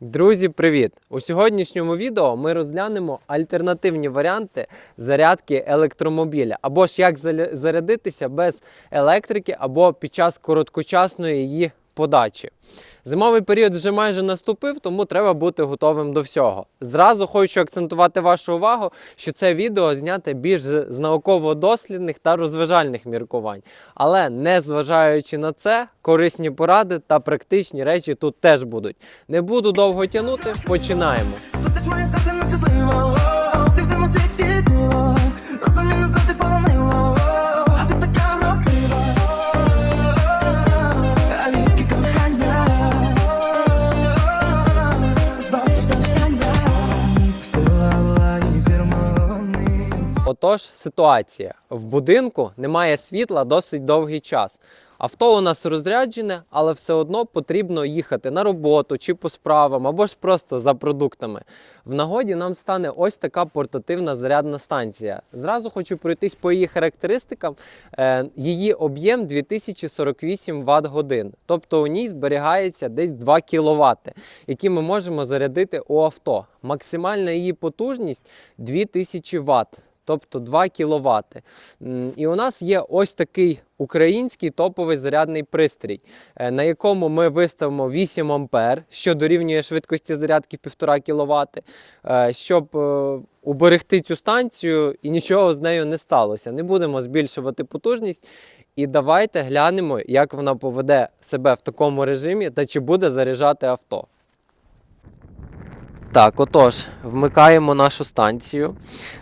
Друзі, привіт! У сьогоднішньому відео ми розглянемо альтернативні варіанти зарядки електромобіля, або ж як зарядитися без електрики, або під час короткочасної її подачі. Зимовий період вже майже наступив, тому треба бути готовим до всього. Зразу хочу акцентувати вашу увагу, що це відео зняте більш з науково-дослідних та розважальних міркувань. Але не зважаючи на це, корисні поради та практичні речі тут теж будуть. Не буду довго тягнути, починаємо. Отож, ситуація. В будинку немає світла досить довгий час. Авто у нас розряджене, але все одно потрібно їхати на роботу чи по справам, або ж просто за продуктами. В нагоді нам стане ось така портативна зарядна станція. Зразу хочу пройтись по її характеристикам. Е, її об'єм 2048 Вт годин, тобто у ній зберігається десь 2 кВт, які ми можемо зарядити у авто. Максимальна її потужність 2000 Вт тобто 2 кВт. І у нас є ось такий український топовий зарядний пристрій, е, на якому ми виставимо 8 А, що дорівнює швидкості зарядки 1,5 кВт, е, щоб е, уберегти цю станцію і нічого з нею не сталося. Не будемо збільшувати потужність. І давайте глянемо, як вона поведе себе в такому режимі та чи буде заряджати авто. Так, отож, вмикаємо нашу станцію.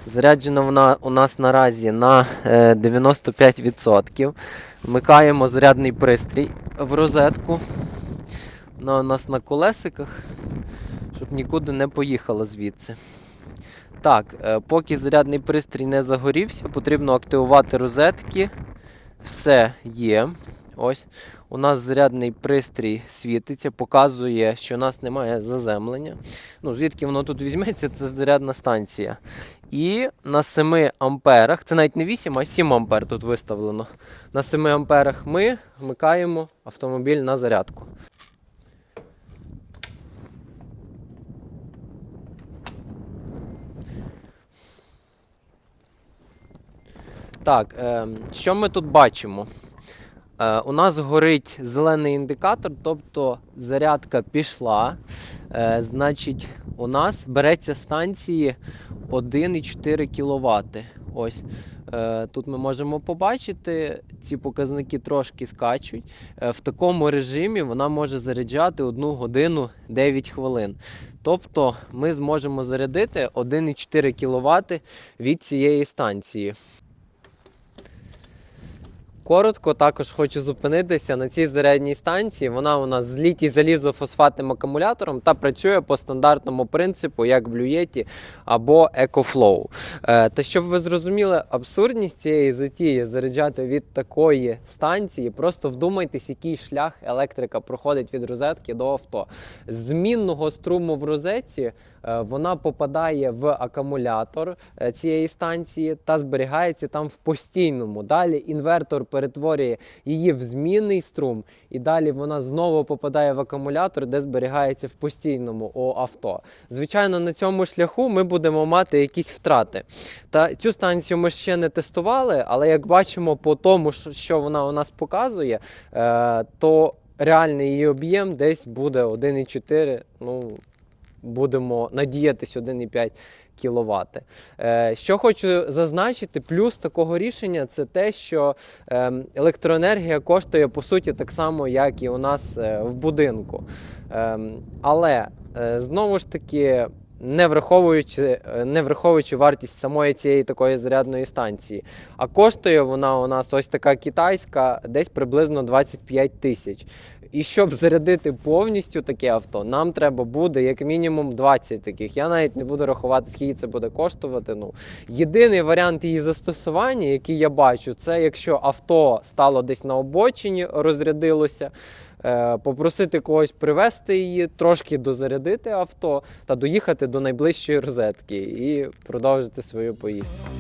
Заряджена вона у нас наразі на е, 95%. Вмикаємо зарядний пристрій в розетку. Вона у нас на колесиках, щоб нікуди не поїхала звідси. Так, е, поки зарядний пристрій не загорівся, потрібно активувати розетки. Все є. Ось. У нас зарядний пристрій світиться, показує, що у нас немає заземлення. Ну, звідки воно тут візьметься, це зарядна станція. І на 7 амперах, це навіть не 8, а 7 ампер тут виставлено. На 7 амперах ми вмикаємо автомобіль на зарядку. Так, е, що ми тут бачимо? Е, у нас горить зелений індикатор, тобто зарядка пішла. Е, значить, у нас береться станції 1,4 кВт. Ось е, тут ми можемо побачити, ці показники трошки скачуть. В такому режимі вона може заряджати 1 годину 9 хвилин. Тобто ми зможемо зарядити 1,4 кВт від цієї станції. Коротко також хочу зупинитися на цій зарядній станції. Вона у нас з літій залізофосфатним акумулятором та працює по стандартному принципу, як в Blue або EcoFlow. Е, та щоб ви зрозуміли абсурдність цієї затії заряджати від такої станції, просто вдумайтесь, який шлях електрика проходить від розетки до авто. Змінного струму в розетці е, вона попадає в акумулятор е, цієї станції та зберігається там в постійному. Далі інвертор перетворює її в змінний струм, і далі вона знову попадає в акумулятор, де зберігається в постійному авто. Звичайно, на цьому шляху ми будемо мати якісь втрати. Та цю станцію ми ще не тестували, але як бачимо по тому, що- що вона у нас показує, е, то реальний її об'єм десь буде 1,4. Ну, будемо надіятись 1,5 кВт. Е, що хочу зазначити, плюс такого рішення це те, що ем, електроенергія коштує по суті так само, як і у нас е, в будинку. Ем, але е, знову ж таки. Не враховуючи, е, не враховуючи вартість самої цієї такої зарядної станції. А коштує вона у нас ось така китайська, десь приблизно 25 тисяч. І щоб зарядити повністю таке авто, нам треба буде як мінімум 20 таких. Я навіть не буду рахувати, скільки це буде коштувати. Ну, єдиний варіант її застосування, який я бачу, це якщо авто стало десь на обочині, розрядилося. Е, Попросити когось привезти її, трошки дозарядити авто та доїхати до найближчої розетки і продовжити свою поїздку.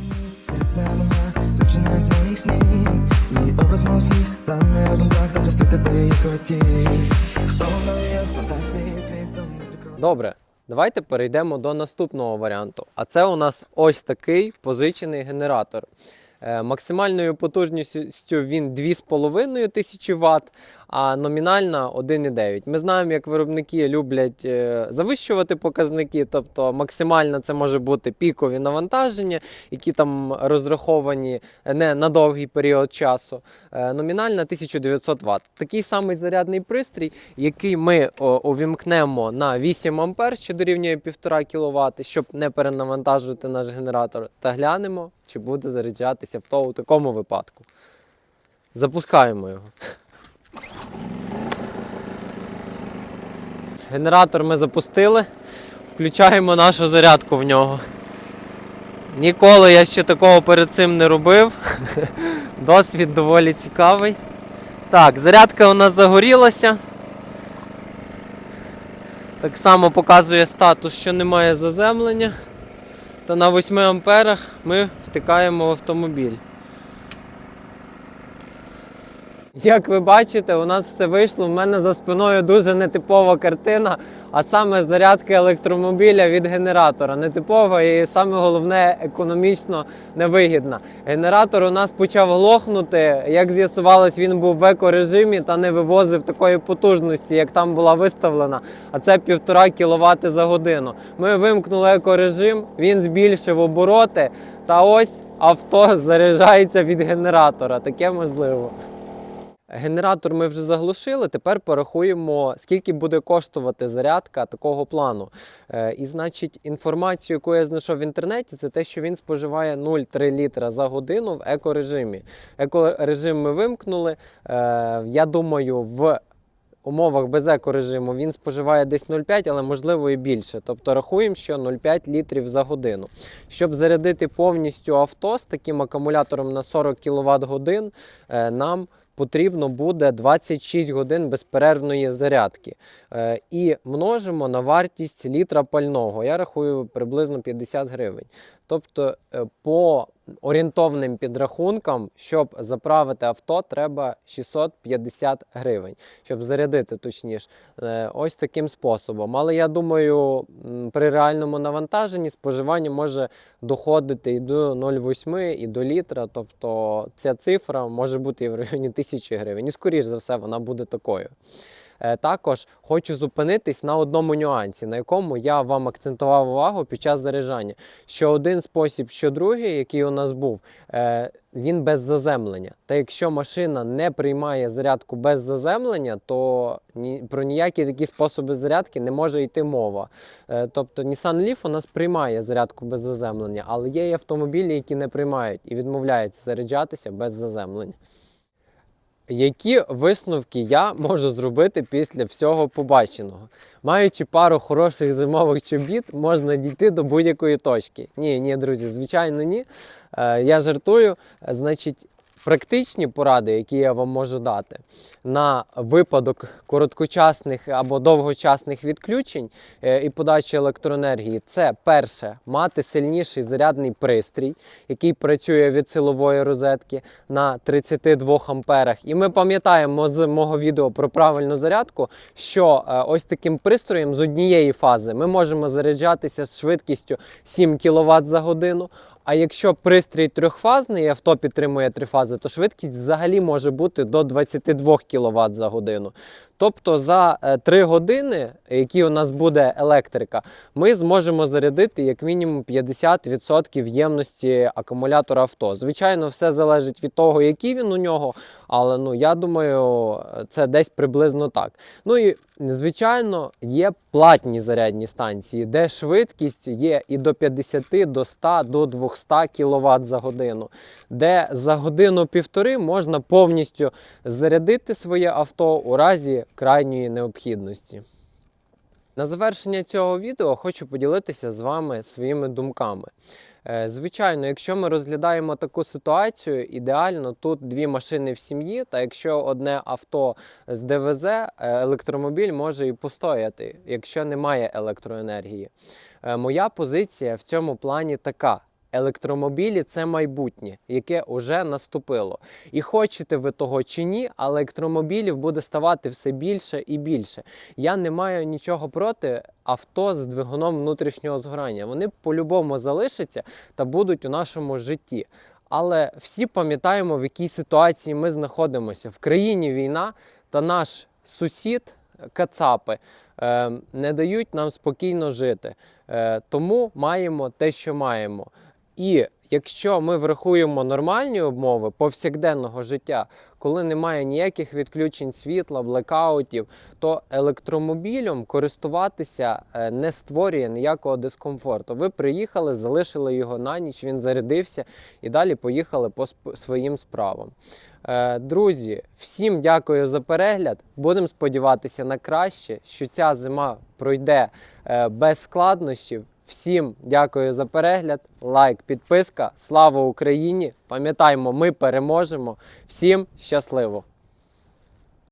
Добре, давайте перейдемо до наступного варіанту. А це у нас ось такий позичений генератор. Е, Максимальною потужністю він 2,5 тисячі Вт, а номінальна 1,9. Ми знаємо, як виробники люблять е, завищувати показники, тобто максимальна це може бути пікові навантаження, які там розраховані не на довгий період часу. Е, Номінальна 1900 Вт. Такий самий зарядний пристрій, який ми увімкнемо на 8 А, що дорівнює 1,5 кВт, щоб не перенавантажувати наш генератор, та глянемо, чи буде заряджатися авто у такому випадку. Запускаємо його. Генератор ми запустили, включаємо нашу зарядку в нього. Ніколи я ще такого перед цим не робив. Досвід доволі цікавий. Так, зарядка у нас загорілася. Так само показує статус, що немає заземлення. Та на 8 амперах ми втикаємо в автомобіль. Як ви бачите, у нас все вийшло. У мене за спиною дуже нетипова картина, а саме зарядка електромобіля від генератора. Нетипова і саме головне економічно невигідна. Генератор у нас почав глохнути. Як з'ясувалось, він був в екорежимі та не вивозив такої потужності, як там була виставлена. А це 1,5 кВт за годину. Ми вимкнули екорежим, він збільшив обороти. Та ось авто заряджається від генератора. Таке можливо. Генератор ми вже заглушили. Тепер порахуємо, скільки буде коштувати зарядка такого плану. Е, і значить, інформацію, яку я знайшов в інтернеті, це те, що він споживає 0,3 літра за годину в екорежимі. Екорежим ми вимкнули. Е, я думаю, в умовах без екорежиму він споживає десь 0,5, але можливо і більше. Тобто рахуємо, що 0,5 літрів за годину. Щоб зарядити повністю авто з таким акумулятором на 40 кВт годин, е, нам потрібно буде 26 годин безперервної зарядки. Е, І множимо на вартість літра пального. Я рахую приблизно 50 гривень. Тобто, е, по орієнтовним підрахункам, щоб заправити авто, треба 650 гривень, щоб зарядити точніше. Е, Ось таким способом. Але я думаю, при реальному навантаженні споживання може доходити і до 0,8 і до літра. Тобто ця цифра може бути і в районі 1000 гривень. І скоріш за все вона буде такою. Е, Також хочу зупинитись на одному нюансі, на якому я вам акцентував увагу під час заряджання. Що один спосіб, що другий, який у нас був, е, він без заземлення. Та якщо машина не приймає зарядку без заземлення, то про ніякі такі способи зарядки не може йти мова. Е, Тобто Nissan Leaf у нас приймає зарядку без заземлення, але є і автомобілі, які не приймають і відмовляються заряджатися без заземлення. Які висновки я можу зробити після всього побаченого? Маючи пару хороших зимових чобіт, можна дійти до будь-якої точки. Ні, ні, друзі, звичайно, ні. Е, я жартую. Е, Значить, практичні поради, які я вам можу дати на випадок короткочасних або довгочасних відключень е, і подачі електроенергії, це перше мати сильніший зарядний пристрій, який працює від силової розетки на 32 амперах. І ми пам'ятаємо з мого відео про правильну зарядку, що е, ось таким пристроєм з однієї фази ми можемо заряджатися з швидкістю 7 кВт за годину. А якщо пристрій трьохфазний авто підтримує три фази, то швидкість взагалі може бути до 22 кВт за годину. Тобто за 3 години, які у нас буде електрика, ми зможемо зарядити як мінімум 50% ємності акумулятора авто. Звичайно, все залежить від того, який він у нього, але ну я думаю, це десь приблизно так. Ну і звичайно, є платні зарядні станції, де швидкість є і до 50, до 100, до 200 кВт за годину, де за годину-півтори можна повністю зарядити своє авто у разі крайньої необхідності. На завершення цього відео хочу поділитися з вами своїми думками. Е, Звичайно, якщо ми розглядаємо таку ситуацію, ідеально тут дві машини в сім'ї, та якщо одне авто з ДВЗ, е, електромобіль може і постояти, якщо немає електроенергії. Е, Моя позиція в цьому плані така: електромобілі це майбутнє, яке вже наступило. І хочете ви того чи ні, але електромобілів буде ставати все більше і більше. Я не маю нічого проти авто з двигуном внутрішнього згорання. Вони по-любому залишаться та будуть у нашому житті. Але всі пам'ятаємо, в якій ситуації ми знаходимося. В країні війна та наш сусід Кацапи е, не дають нам спокійно жити. Е, тому маємо те, що маємо. І якщо ми врахуємо нормальні умови повсякденного життя, коли немає ніяких відключень світла, блекаутів, то електромобілем користуватися е, не створює ніякого дискомфорту. Ви приїхали, залишили його на ніч, він зарядився і далі поїхали по своїм справам. Е, Друзі, всім дякую за перегляд. Будемо сподіватися на краще, що ця зима пройде е, без складнощів. Всім дякую за перегляд, лайк, підписка. Слава Україні! Пам'ятаємо, ми переможемо. Всім щасливо!